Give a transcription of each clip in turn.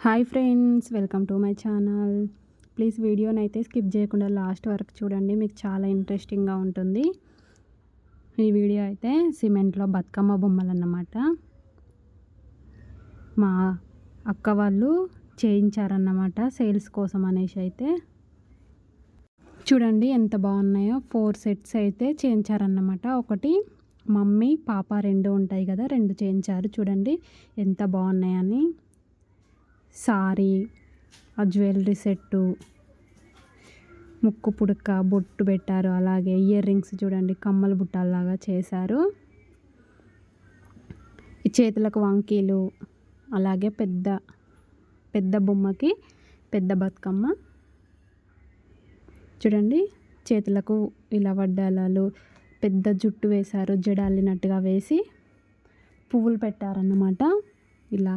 Hi friends welcome to my channel. Please వీడియోని అయితే skip చేయకుండా లాస్ట్ వరకు చూడండి మీకు చాలా ఇంట్రెస్టింగ్గా ఉంటుంది. ఈ వీడియో అయితే సిమెంట్లో బతుకమ్మ బొమ్మలు అన్నమాట మా అక్క వాళ్ళు చేయించారన్నమాట సేల్స్ కోసం అనేసి అయితే. చూడండి ఎంత బాగున్నాయో ఫోర్ సెట్స్ అయితే చేయించారన్నమాట. ఒకటి మమ్మీ పాప రెండు ఉంటాయి కదా రెండు చేయించారు. చూడండి ఎంత బాగున్నాయని. సారీ ఆ జ్యువెలరీ సెట్టు ముక్కు పుడక బొట్టు పెట్టారు. అలాగే ఇయర్ రింగ్స్ చూడండి కమ్మల బుట్టల్లాగా చేశారు. ఈ చేతులకు వంకీలు అలాగే పెద్ద పెద్ద బొమ్మకి పెద్ద బతుకమ్మ. చూడండి చేతులకు ఇలా వడ్డాలాలు పెద్ద జుట్టు వేశారు జడాలినట్టుగా వేసి పువ్వులు పెట్టారన్నమాట. ఇలా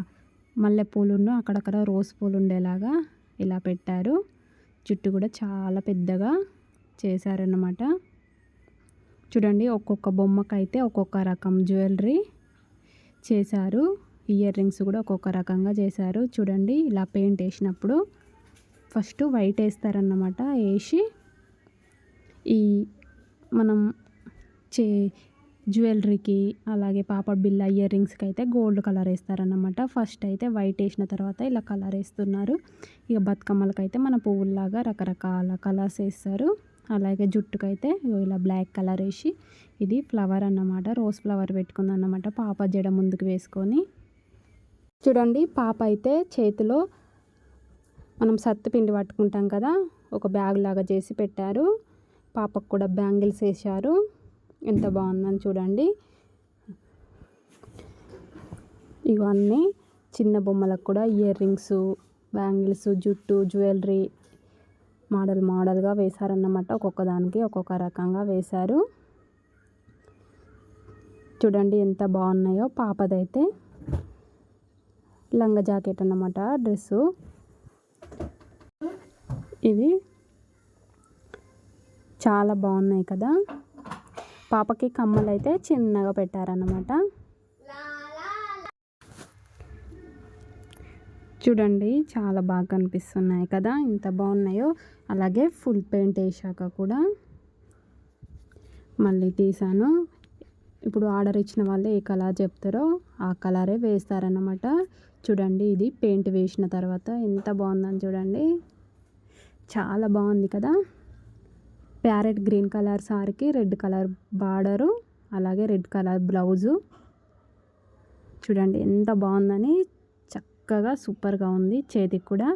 మల్లెపూలును అక్కడక్కడ రోజ్ పూలు ఉండేలాగా ఇలా పెట్టారు. చుట్టూ కూడా చాలా పెద్దగా చేశారన్నమాట. చూడండి ఒక్కొక్క బొమ్మకైతే ఒక్కొక్క రకం జ్యువెలరీ చేశారు. ఇయర్ రింగ్స్ కూడా ఒక్కొక్క రకంగా చేశారు. చూడండి ఇలా పెయింట్ వేసినప్పుడు ఫస్ట్ వైట్ వేస్తారన్నమాట వేసి ఈ మనం చే జ్యువెలరీకి అలాగే పాప బిల్ల ఇయర్ రింగ్స్కి అయితే గోల్డ్ కలర్ వేస్తారనమాట ఫస్ట్ అయితే వైట్ వేసిన తర్వాత ఇలా కలర్ వేస్తున్నారు. ఇక బతుకమ్మలకి అయితే మన పువ్వుల్లాగా రకరకాల కలర్స్ వేస్తారు. అలాగే జుట్టుకైతే ఇలా బ్లాక్ కలర్ వేసి ఇది ఫ్లవర్ అన్నమాట. రోజ్ ఫ్లవర్ పెట్టుకుంది అన్నమాట పాప జడ ముందుకు వేసుకొని. చూడండి పాప అయితే చేతిలో మనం సత్తుపిండి పట్టుకుంటాం కదా ఒక బ్యాగ్ లాగా చేసి పెట్టారు. పాపకు కూడా బ్యాంగిల్స్ వేసారు ఎంత బాగుందని చూడండి. ఇవన్నీ చిన్న బొమ్మలకు కూడా ఇయర్ రింగ్స్ బ్యాంగిల్స్ జుట్టు జ్యువెలరీ మోడల్ మోడల్గా వేశారన్నమాట. ఒక్కొక్క దానికి ఒక్కొక్క రకంగా వేశారు. చూడండి ఎంత బాగున్నాయో. పాపదైతే లంగా జాకెట్ అన్నమాట డ్రెస్సు. ఇవి చాలా బాగున్నాయి కదా. పాపకి కమ్మలు అయితే చిన్నగా పెట్టారన్నమాట. చూడండి చాలా బాగా కనిపిస్తున్నాయి కదా ఇంత బాగున్నాయో. అలాగే ఫుల్ పెయింట్ వేసాక కూడా మళ్ళీ తీసాను. ఇప్పుడు ఆర్డర్ ఇచ్చిన వాళ్ళు ఏ కలర్ చెప్తారో ఆ కలరే వేస్తారన్నమాట. చూడండి ఇది పెయింట్ వేసిన తర్వాత ఎంత బాగుందని చూడండి. చాలా బాగుంది కదా. ప్యారెట్ గ్రీన్ కలర్ సారీకి రెడ్ కలర్ బార్డరు అలాగే రెడ్ కలర్ బ్లౌజు. చూడండి ఎంత బాగుందని చక్కగా సూపర్గా ఉంది. చేతికి కూడా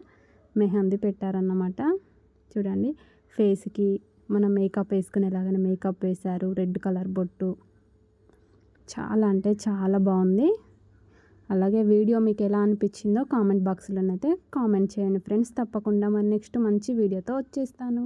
మెహందీ పెట్టారన్నమాట. చూడండి ఫేస్కి మనం మేకప్ వేసుకునేలాగానే మేకప్ వేశారు రెడ్ కలర్ బొట్టు. చాలా అంటే చాలా బాగుంది. అలాగే వీడియో మీకు ఎలా అనిపించిందో కామెంట్ బాక్స్లోనైతే కామెంట్ చేయండి ఫ్రెండ్స్. తప్పకుండా మరి నెక్స్ట్ మంచి వీడియోతో వచ్చేస్తాను.